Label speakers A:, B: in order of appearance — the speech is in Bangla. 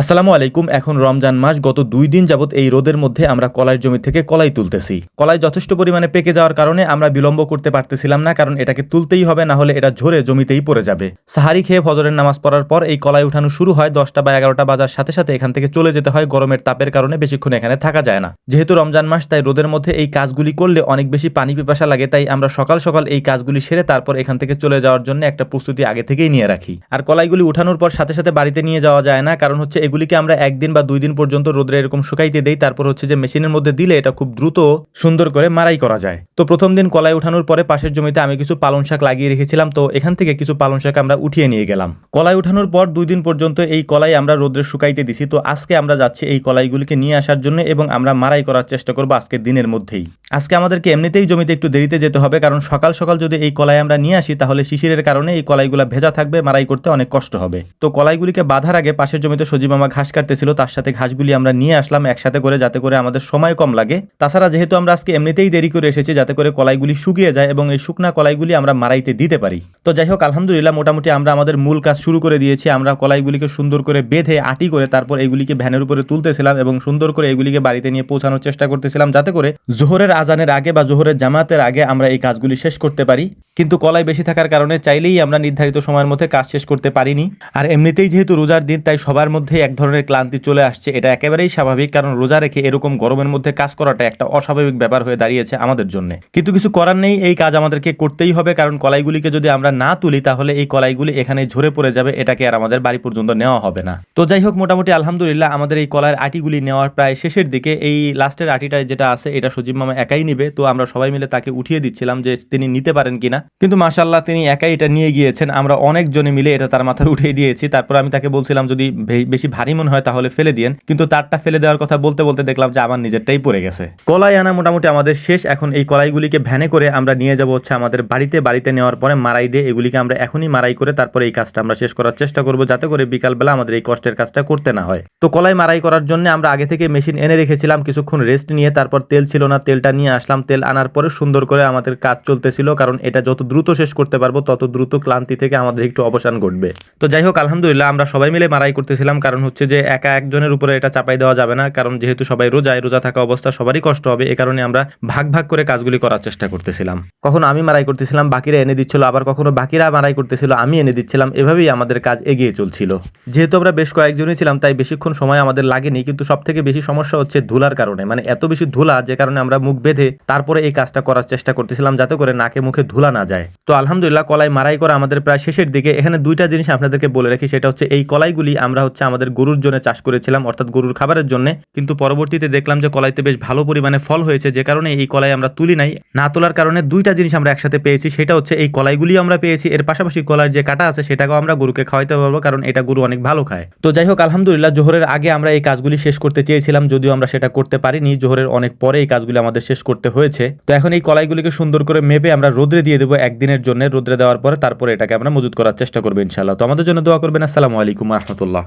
A: আসসালামু আলাইকুম, এখন রমজান মাস, গত দুই দিন যাবত এই রোদের মধ্যে আমরা কলাই জমি থেকে কলাই তুলতেছি। কলাই যথেষ্ট পরিমাণে পেকে যাওয়ার কারণে আমরা বিলম্ব করতে পারতেছিলাম না, কারণ এটাকে তুলতেই হবে, না হলে এটা ঝরে জমিতেই পড়ে যাবে। সাহারি খেয়ে ফজরের নামাজ পড়ার পর এই কলাই উঠানো শুরু হয় দশটা বা এগারোটা বাজার সাথে সাথে এখান থেকে চলে যেতে হয়, গরমের তাপের কারণে বেশিক্ষণ এখানে থাকা যায় না। যেহেতু রমজান মাস, তাই রোদের মধ্যে এই কাজগুলি করলে অনেক বেশি পানি পিপাসা লাগে, তাই আমরা সকাল সকাল এই কাজগুলি সেরে তারপর এখান থেকে চলে যাওয়ার জন্য একটা প্রস্তুতি আগে থেকেই নিয়ে রাখি। আর কলাইগুলি উঠানোর পর সাথে সাথে বাড়িতে নিয়ে যাওয়া যায় না, কারণ হচ্ছে এগুলিকে আমরা একদিন বা দুই দিন পর্যন্ত রোদ্রে এরকম শুকাইতে দেই। তারপর হচ্ছে যে মেশিনের মধ্যে দিলে এটা খুব দ্রুত সুন্দর করে মারাই করা যায়। তো প্রথম দিন কলাই উঠানোর পরে পাশের জমিতে আমি কিছু পালং শাক লাগিয়ে রেখেছিলাম। তো এখান থেকে কিছু পালং শাক আমরা উঠিয়ে নিয়ে গেলাম। কলাই উঠানোর পর দুই দিন পর্যন্ত এই কলাই আমরা রোদ্রে শুকাইতে দিছি। তো আজকে আমরা যাচ্ছি এই কলাইগুলিকে নিয়ে আসার জন্য এবং আমরা মারাই করার চেষ্টা করব আজকের দিনের মধ্যেই। আজকে আমাদেরকে এমনিতেই জমিতে একটু দেরিতে যেতে হবে, কারণ সকাল সকাল যদি এই কলাই আমরা নিয়ে আসি, তাহলে শিশিরের কারণে এই কলাইগুলো ভেজা থাকবে মারাই করতে অনেক কষ্ট হবে। তো কলাইগুলিকে বাঁধার আগে পাশের জমিতে সজীব মামা ঘাস কাটতেছিল, তার সাথে ঘাসগুলি আমরা নিয়ে আসলাম একসাথে করে, যাতে করে আমাদের সময় কম লাগে। তাছাড়া যেহেতু আমরা আজকে এমনিতেই দেরি করে এসেছি, যাতে করে কলাইগুলি শুকিয়ে যায় এবং এই শুকনা কলাইগুলি আমরা মারাইতে দিতে পারি। তো যাই হোক, আলহামদুলিল্লাহ মোটামুটি আমরা আমাদের মূল কাজ শুরু করে দিয়েছি। আমরা কলাইগুলিকে সুন্দর করে বেঁধে, আটি করে তারপর এগুলিকে ভ্যানের উপরে তুলতেছিলাম এবং সুন্দর করে এগুলিকে বাড়িতে নিয়ে পৌঁছানোর চেষ্টা করতেছিলাম, যাতে করে জোহরের আজানের আগে বা জোহরের জামাতের আগে আমরা এই কাজগুলি শেষ করতে পারি। কিন্তু কলাই বেশি থাকার কারণে চাইলেই আমরা নির্ধারিত সময়ের মধ্যে কাজ শেষ করতে পারিনি। আর এমনিতেই যেহেতু রোজার দিন, তাই সবার মধ্যে এক ধরনের ক্লান্তি চলে আসছে। এটা একেবারেই স্বাভাবিক, কারণ রোজা রেখে এরকম গরমের মধ্যে কাজ করাটা একটা অস্বাভাবিক ব্যাপার হয়ে দাঁড়িয়েছে আমাদের জন্য। কিন্তু কিছু করার নেই, এই কাজ আমাদেরকে করতেই হবে, কারণ কলাইগুলিকে যদি আমরা না তুলি, তাহলে এই কলাইগুলি এখানে ঝরে পড়ে যাবে, এটাকে আর আমাদের বাড়ি পর্যন্ত নেওয়া হবে না। তো যাই হোক, মোটামুটি আলহামদুলিল্লাহ আমাদের এই কলার আটিগুলি নেওয়ার প্রায় শেষের দিকে, এই লাস্টের আটিটা যেটা আছে, এটা সজীব মামা একাই নিবে। তো আমরা সবাই মিলে তাকে উঠিয়ে দিচ্ছিলাম যে তিনি নিতে পারেন কিনা। কিন্তু মাশাল্লাহ তিনি একাই এটা নিয়ে গিয়েছেন। আমরা অনেকজনে মিলে এটা তার মাথায় উঠিয়ে দিয়েছি। তারপর আমি তাকে বলছিলাম, যদি বেশি ভারী মনে হয় তাহলে ফেলে দিয়েন। কিন্তু তারটা ফেলে দেওয়ার কথা বলতে বলতে দেখলাম যে আমার নিজেরটাই পড়ে গেছে। কলাই আনা মোটামুটি আমাদের শেষ। এখন এই কলাইগুলিকে ভ্যানে করে আমরা নিয়ে যাব হচ্ছে আমাদের বাড়িতে। বাড়িতে নেওয়ার পরে মারাই দিয়ে এগুলিকে আমরা এখনই মারাই করে তারপরে এই কাজটা আমরা শেষ করার চেষ্টা করব যাতে করে বিকালবেলা আমাদের এই কষ্টের কাজটা করতে না হয়। তো কলাই মারাই করার জন্য আমরা আগে থেকে মেশিন এনে রেখেছিলাম, কিছুক্ষণ রেস্ট নিয়ে তারপর তেল ছিল না, তেলটা নিয়ে আসলাম। তেল আনার পরে সুন্দর করে আমাদের কাজ চলতেছিল, কারণ এটা যত দ্রুত শেষ করতে পারব, তত দ্রুত ক্লান্তি থেকে আমাদের একটু অবসান ঘটবে। তো যাই হোক, আলহামদুলিল্লাহ, আমরা সবাই মিলে মারাই করতেছিলাম। কারণ হচ্ছে যে, একা একজনের উপরে এটা চাপাই দেওয়া যাবে না। কারণ যেহেতু সবাই রোজায় রোজা থাকা অবস্থা সবারই কষ্ট হবে। এ কারণে আমরা ভাগ ভাগ করে কাজগুলি করার চেষ্টা করতেছিলাম। কখনো আমি মারাই করতেছিলাম, বাকিরা এনে দিচ্ছিল। আবার কখনো বাকিরা মারাই করতেছিল, আমি এনে দিচ্ছিলাম। এভাবেই আমাদের কাজ এগিয়ে চলছিল। যেহেতু আমরা বেশ কয়েকজনই ছিলাম, তাই বেশিক্ষণ সময় আমাদের লাগেনি। কিন্তু সব থেকে বেশি সমস্যা হচ্ছে ধুলার কারণে। মানে এত বেশি ধুলা যে কারণে আমরা মুখ বেঁধে তারপরে এই কাজটা করার চেষ্টা করতেছিলাম, যাতে করে নাকে মুখে ধুলা না যায়। তো আলহামদুলিল্লাহ, কলাই মারাই করা আমাদের প্রায় শেষের দিকে। এখানে দুইটা জিনিস আপনাদেরকে বলে রাখি, সেটা হচ্ছে এই কলাইগুলি আমরা হচ্ছে আমাদের গরুর জন্য চাষ করেছিলাম, অর্থাৎ গরুর খাবারের জন্য। কিন্তু পরবর্তীতে দেখলাম যে কলাইতে বেশ ভালো পরিমাণে ফল হয়েছে, যে কারণে এই কলাই আমরা তুলি নাই। না তোলার কারণে দুইটা জিনিস আমরা একসাথে পেয়েছি, সেটা হচ্ছে এই কলাইগুলি আমরা পেয়েছি। এর পাশাপাশি কলার যে কাটা আছে, সেটাকেও আমরা গরুকে খাওয়াইতে পারব, কারণ এটা গরু অনেক ভালো খায়। তো যাই হোক, আলহামদুলিল্লাহ, জোহরের আগে আমরা এই কাজগুলি শেষ করতে চেয়েছিলাম, যদিও আমরা সেটা করতে পারিনি। জোহরের অনেক পরে এই কাজগুলি আমাদের শেষ করতে হয়েছে। তো এখন এই কলাইগুলিকে সুন্দর করে মেপে আমরা রোদ্রে দিয়ে দেবো একদিনের জন্য রোদ্রে দেওয়ার পরে তারপরে এটাকে আমরা মজুত করার চেষ্টা করব ইনশাল্লাহ তো আমাদের জন্য দোয়া করবেন। আসসালামু আলাইকুম রহমতুল্লাহ।